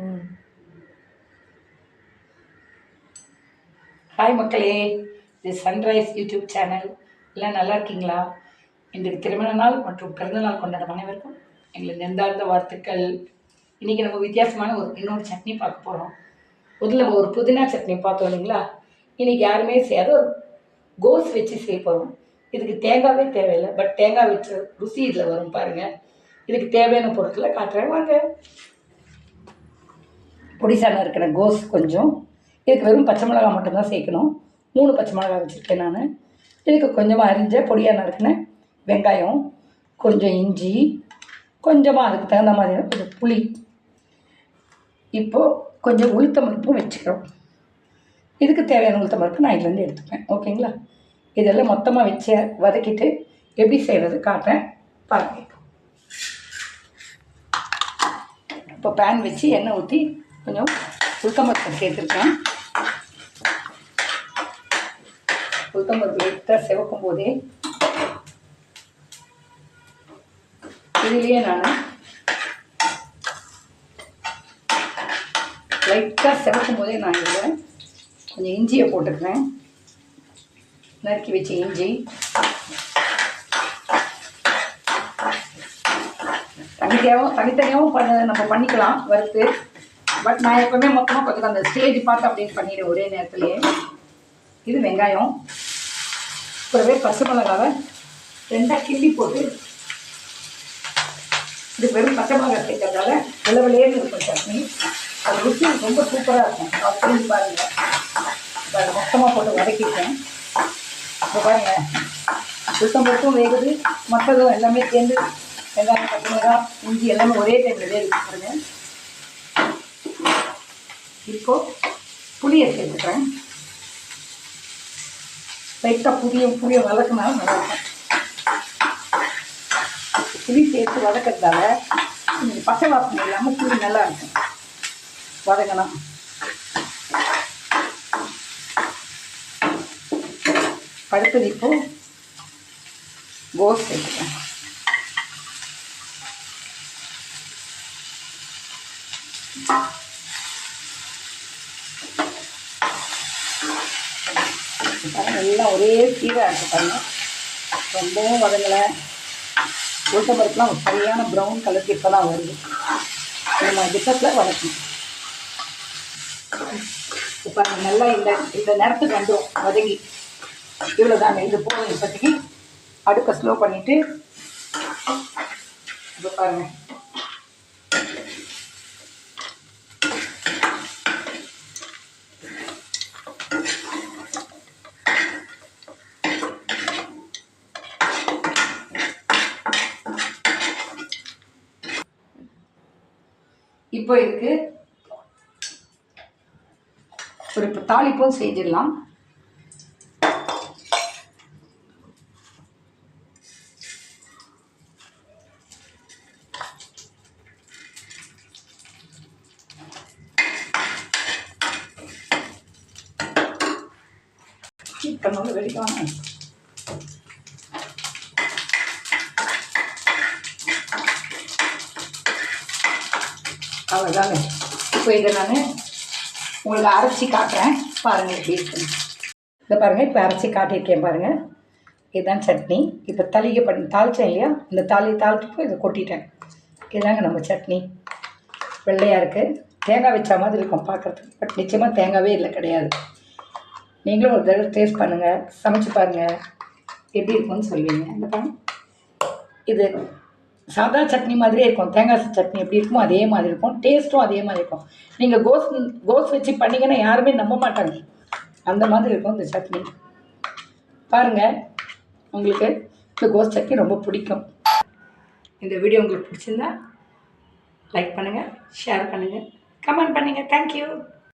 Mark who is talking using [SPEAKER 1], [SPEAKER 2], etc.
[SPEAKER 1] ம்
[SPEAKER 2] ஹாய் மக்களே இது சன்ரைஸ் யூடியூப் சேனல் எல்லாம் நல்லா இருக்கீங்களா? இன்றைக்கு திருமண நாள் மற்றும் பிறந்தநாள் கொண்டாடும் அனைவருக்கும் எங்களை நெந்தார்ந்த வாழ்த்துக்கள். இன்றைக்கி நம்ம வித்தியாசமான ஒரு இன்னொரு சட்னி பார்க்க போகிறோம் முதல்ல நம்ம ஒரு புதினா சட்னி பார்த்தோம் இல்லைங்களா? இன்றைக்கி யாருமே செய்யாத ஒரு கோஸ் வச்சு செய்ய போகிறோம் இதுக்கு தேங்காவே தேவையில்லை பட் தேங்காய் வச்ச ருசி இதில் வரும் பாருங்கள் இதுக்கு தேவையான பொருட்களை காட்டுறேன். வாங்க. பொடிசான இருக்கிற கோஸ் கொஞ்சம். இதுக்கு வெறும் பச்சை மிளகாய் மட்டும்தான் சேர்க்கணும். மூணு பச்சை மிளகாய் வச்சுருக்கேன் நான். இதுக்கு கொஞ்சமாக அரிஞ்ச பொடியாக நறுக்கின வெங்காயம் கொஞ்சம் இஞ்சி கொஞ்சமாக அதுக்கு தகுந்த மாதிரி கொஞ்சம் புளி. இப்போது கொஞ்சம் உளுத்தமருப்பும் வச்சுக்கிறோம். இதுக்கு தேவையான உளுத்தமருப்பு நான் இதுலேருந்து எடுத்துப்பேன். ஓகேங்களா? இதெல்லாம் மொத்தமாக வச்சு வதக்கிட்டு எப்படி செய்கிறது காட்டுறேன். பாருங்க. இப்போ பேன் வச்சு எண்ணெய் ஊற்றி கொஞ்சம் உளுத்தம்பருப்பு சேர்த்துருக்கேன். உளுத்தம்பருப்பு லைட்டாக சிவக்கும் போதே இதுலேயே நான் லைட்டாக சிவக்கும் போதே நான் இதில் கொஞ்சம் இஞ்சியை போட்டுக்கிறேன். நறுக்கி வச்ச இஞ்சி. தனித்தனியாகவும் தனித்தனியாகவும் பண்ண நம்ம பண்ணிக்கலாம் வறுத்து. பட் நான் எப்போவுமே மொத்தமாக கொஞ்சம் அந்த ஸ்டேஜ் பார்த்து அப்படின்னு பண்ணிடுவேன் ஒரே நேரத்துலேயே இது வெங்காயம். கூடவே பச்சை மிளகாவை ரெண்டாக கிள்ளி போட்டு இது வெறும் பச்சை மிளகாய் சேர்க்கறதால வெள்ளவெளியேன்னு இருக்கும் சட்னி. அது ருசி ரொம்ப சூப்பராக இருக்கும். அப்படின்னு புரிஞ்சு பாருங்கள் அதை மொத்தமாக போட்டு வதக்கிட்டேன். இப்போ பாருங்கள் சுத்தம் மட்டும் வேகுது. மற்றதும் எல்லாமே சேர்ந்து வெங்காயம் பச்சை மிளகாய் இஞ்சி எல்லாமே ஒரே டைமில் வேகுது பாருங்கள் இப்போ புளியை சேர்த்துக்கிறேன் லைட்டாக புளிய புளிய வதக்கினாலும் நல்லாயிருக்கும் புளி சேர்த்து வதக்கிறதால இந்த பச்சை வாசனை இல்லாமல் புளி நல்லா இருக்கும். வதங்கணும் அடுத்தது இப்போ கோஸ் சேர்த்துக்கிறேன் நல்லா ஒரே சீராக இருக்கு பாருங்க. ரொம்பவும் வதங்கலை. உளுத்த பருப்புலாம் ஒரு சரியான ப்ரௌன் கலருக்கு இப்போ தான் வருது. நம்ம டிஃபத்தில் வதக்கணும். இப்போ நல்லா இந்த இந்த நேரத்துக்கு வந்துடும் வதங்கி. இவ்வளோ தாங்க இது போதும் இப்போதைக்கு. அடுக்க ஸ்லோ பண்ணிவிட்டு இப்போ பாருங்கள் இப்போ இதுக்கு ஒரு இப்போ தாளிப்பும் செஞ்சிடலாம். சிக்கன் வந்து அவ்வளோதாங்க இப்போ இதை நான் உங்களுக்கு அரைச்சி காட்டுறேன். பாருங்கள் எப்படி இருக்குன்னு. இதை பாருங்கள் இப்போ அரைச்சி காட்டியிருக்கேன் பாருங்கள் இதுதான் சட்னி. இப்போ தளிகை பண்ணி தாளித்தேன் இல்லையா? இந்த தாலி தாளிச்சப்போ இதை கொட்டிட்டேன். இதுதாங்க நம்ம சட்னி. வெள்ளையாக இருக்குது தேங்காய் வச்ச மாதிரி இருக்கும் பார்க்குறதுக்கு. பட் நிச்சயமாக தேங்காவே இல்லை கிடையாது. நீங்களும் ஒரு தடவை டேஸ்ட் பண்ணுங்கள் சமைச்சு பாருங்கள் எப்படி இருக்கும்னு சொல்லுவீங்க. இந்த பாருங்க. இது சாதா சட்னி மாதிரியே இருக்கும். தேங்காய் சட்னி எப்படி இருக்குமோ அதே மாதிரி இருக்கும். டேஸ்ட்டும் அதே மாதிரி இருக்கும். நீங்கள் கோஸ் கோஸ் வச்சு பண்ணிங்கன்னா யாருமே நம்ப மாட்டாங்க. அந்த மாதிரி இருக்கும் இந்த சட்னி. பாருங்கள் உங்களுக்கு இந்த கோஸ் சட்னி ரொம்ப பிடிக்கும். இந்த வீடியோ உங்களுக்கு பிடிச்சிருந்தா லைக் பண்ணுங்கள் ஷேர் பண்ணுங்கள் கமெண்ட் பண்ணுங்கள் தேங்க்யூ